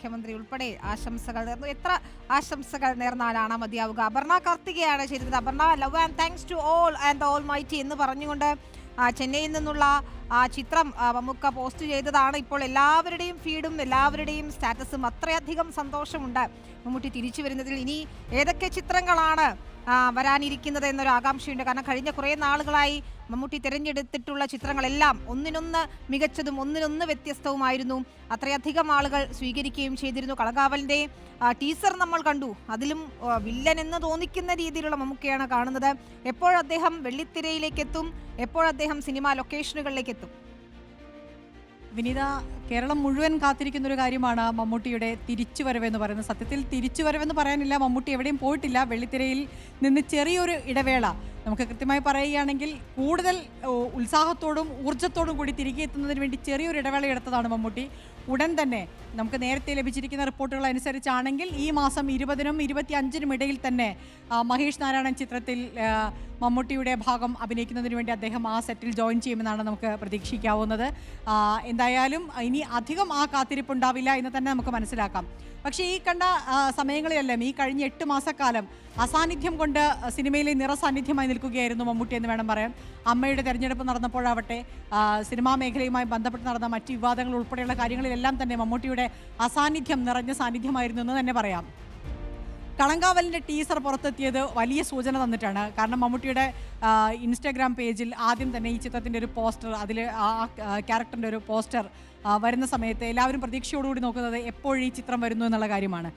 മുഖ്യമന്ത്രി ഉൾപ്പെടെ ആശംസകൾ നേർന്നു. എത്ര ആശംസകൾ നേർന്നാലാണ് മതിയാവുക? അപർണ കാർത്തികയാണ് ചെയ്തത്. Aparna love and thanks to all and all mighty എന്ന് പറഞ്ഞുകൊണ്ട് ചെന്നൈയിൽ നിന്നുള്ള ആ ചിത്രം മമ്മുക്ക പോസ്റ്റ് ചെയ്തതാണ്. ഇപ്പോൾ എല്ലാവരുടെയും ഫീഡും എല്ലാവരുടെയും സ്റ്റാറ്റസും അത്രയധികം സന്തോഷമുണ്ട് മമ്മൂട്ടി തിരിച്ചു വരുന്നതിൽ. ഇനി ഏതൊക്കെ ചിത്രങ്ങളാണ് വരാനിരിക്കുന്നത് എന്നൊരു ആകാംക്ഷയുണ്ട്. കാരണം കഴിഞ്ഞ കുറേ നാളുകളായി മമ്മൂട്ടി തിരഞ്ഞെടുത്തിട്ടുള്ള ചിത്രങ്ങളെല്ലാം ഒന്നിനൊന്ന് മികച്ചതും ഒന്നിനൊന്ന് വ്യത്യസ്തവുമായിരുന്നു. അത്രയധികം ആളുകൾ സ്വീകരിക്കുകയും ചെയ്തിരുന്നു. കളകാവലിന്റെ ടീസർ നമ്മൾ കണ്ടു. അതിലും വില്ലൻ എന്ന് തോന്നിക്കുന്ന രീതിയിലുള്ള മമ്മൂക്കയാണ് കാണുന്നത്. എപ്പോഴദ്ദേഹം വെള്ളിത്തിരയിലേക്കെത്തും? എപ്പോഴദ്ദേഹം സിനിമാ ലൊക്കേഷനുകളിലേക്ക് എത്തും വിനീത കേരളം മുഴുവൻ കാത്തിരിക്കുന്ന ഒരു കാര്യമാണ് മമ്മൂട്ടിയുടെ തിരിച്ചുവരവെന്ന് പറയുന്നത്. സത്യത്തിൽ തിരിച്ചുവരവെന്ന് പറയാനില്ല. മമ്മൂട്ടി എവിടെയും പോയിട്ടില്ല. വെള്ളിത്തിരയിൽ നിന്ന് ചെറിയൊരു ഇടവേള നമുക്ക് കൃത്യമായി പറയുകയാണെങ്കിൽ കൂടുതൽ ഉത്സാഹത്തോടും ഊർജത്തോടും കൂടി തിരികെ എത്തുന്നതിന് വേണ്ടി ചെറിയൊരു ഇടവേള എടുത്തതാണ് മമ്മൂട്ടി. ഉടൻ തന്നെ നമുക്ക് നേരത്തെ ലഭിച്ചിരിക്കുന്ന റിപ്പോർട്ടുകൾ അനുസരിച്ചാണെങ്കിൽ ഈ മാസം ഇരുപതിനും ഇരുപത്തി അഞ്ചിനും ഇടയിൽ തന്നെ മഹേഷ് നാരായണൻ ചിത്രത്തിൽ മമ്മൂട്ടിയുടെ ഭാഗം അഭിനയിക്കുന്നതിന് വേണ്ടി അദ്ദേഹം ആ സെറ്റിൽ ജോയിൻ ചെയ്യുമെന്നാണ് നമുക്ക് പ്രതീക്ഷിക്കാവുന്നത്. എന്തായാലും ഇനി അധികം ആ കാത്തിരിപ്പുണ്ടാവില്ല എന്ന് തന്നെ നമുക്ക് മനസ്സിലാക്കാം. പക്ഷേ ഈ കണ്ട സമയങ്ങളിലെല്ലാം ഈ കഴിഞ്ഞ എട്ട് മാസക്കാലം അസാന്നിധ്യം കൊണ്ട് സിനിമയിലെ നിറസാന്നിധ്യമായി നിൽക്കുകയായിരുന്നു മമ്മൂട്ടി എന്ന് വേണം പറയാൻ. അമ്മയുടെ തെരഞ്ഞെടുപ്പ് നടന്നപ്പോഴാവട്ടെ സിനിമാ മേഖലയുമായി ബന്ധപ്പെട്ട് നടന്ന മറ്റ് വിവാദങ്ങൾ ഉൾപ്പെടെയുള്ള കാര്യങ്ങളിലെല്ലാം തന്നെ മമ്മൂട്ടിയുടെ അസാന്നിധ്യം നിറഞ്ഞ സാന്നിധ്യമായിരുന്നു എന്ന് തന്നെ പറയാം. കളങ്കാവലിന്റെ ടീസർ പുറത്തെത്തിയത് വലിയ സൂചന തന്നിട്ടാണ്. കാരണം മമ്മൂട്ടിയുടെ ഇൻസ്റ്റാഗ്രാം പേജിൽ ആദ്യം തന്നെ ഈ ചിത്രത്തിന്റെ ഒരു പോസ്റ്റർ അതിൽ ആ ക്യാരക്ടറിന്റെ ഒരു പോസ്റ്റർ വരുന്ന സമയത്ത് എല്ലാവരും പ്രതീക്ഷയോടുകൂടി നോക്കുന്നത് എപ്പോഴും ഈ ചിത്രം വരുന്നു എന്നുള്ള കാര്യമാണ്.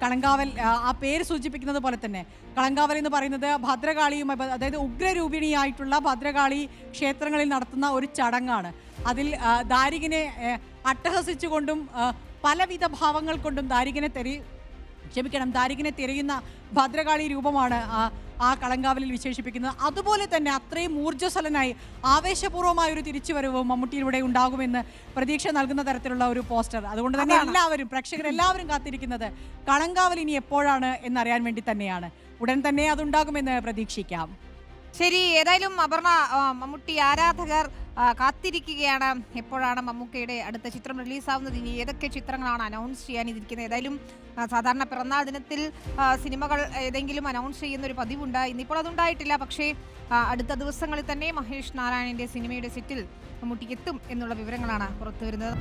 കളങ്കാവൽ ആ, പേര് സൂചിപ്പിക്കുന്നത് പോലെ തന്നെ കളങ്കാവൽ എന്ന് പറയുന്നത് ഭദ്രകാളിയുമായി അതായത് ഉഗ്രരൂപിണിയായിട്ടുള്ള ഭദ്രകാളി ക്ഷേത്രങ്ങളിൽ നടത്തുന്ന ഒരു ചടങ്ങാണ്. അതിൽ ദാരികനെ അട്ടഹസിച്ചുകൊണ്ടും പലവിധ ഭാവങ്ങൾ കൊണ്ടും ദാരികനെ തെരി ക്ഷമിക്കണം ദാരികനെ തിരയുന്ന ഭദ്രകാളി രൂപമാണ് ആ ആ കളങ്കാവലിൽ വിശേഷിപ്പിക്കുന്നത്. അതുപോലെ തന്നെ അത്രയും ഊർജസ്വലനായി ആവേശപൂർവമായ ഒരു തിരിച്ചുവരവ് മമ്മൂട്ടിയിലൂടെ ഉണ്ടാകുമെന്ന് പ്രതീക്ഷ നൽകുന്ന തരത്തിലുള്ള ഒരു പോസ്റ്റർ. അതുകൊണ്ട് തന്നെ എല്ലാവരും പ്രേക്ഷകർ എല്ലാവരും കാത്തിരിക്കുന്നത് കളങ്കാവൽ ഇനി എപ്പോഴാണ് എന്നറിയാൻ വേണ്ടി തന്നെയാണ്. ഉടൻ തന്നെ അതുണ്ടാകുമെന്ന് പ്രതീക്ഷിക്കാം. ശരി ഏതായാലും അപർണ മമ്മൂട്ടി ആരാധകർ കാത്തിരിക്കുകയാണ്. എപ്പോഴാണ് മമ്മൂക്കയുടെ അടുത്ത ചിത്രം റിലീസാവുന്നത്? ഇനി ഏതൊക്കെ ചിത്രങ്ങളാണ് അനൗൺസ് ചെയ്യാനിരിക്കുന്നത്? ഏതായാലും ആ, സാധാരണ പിറന്നാൾ ദിനത്തിൽ സിനിമകൾ ഏതെങ്കിലും അനൗൺസ് ചെയ്യുന്ന ഒരു പതിവുണ്ട്. ഇന്നിപ്പോൾ അതുണ്ടായിട്ടില്ല. പക്ഷേ അടുത്ത ദിവസങ്ങളിൽ തന്നെ മഹേഷ് നാരായണന്റെ സിനിമയുടെ സെറ്റിൽ മമ്മൂട്ടിക്ക് എത്തും എന്നുള്ള വിവരങ്ങളാണ് പുറത്തുവരുന്നത്.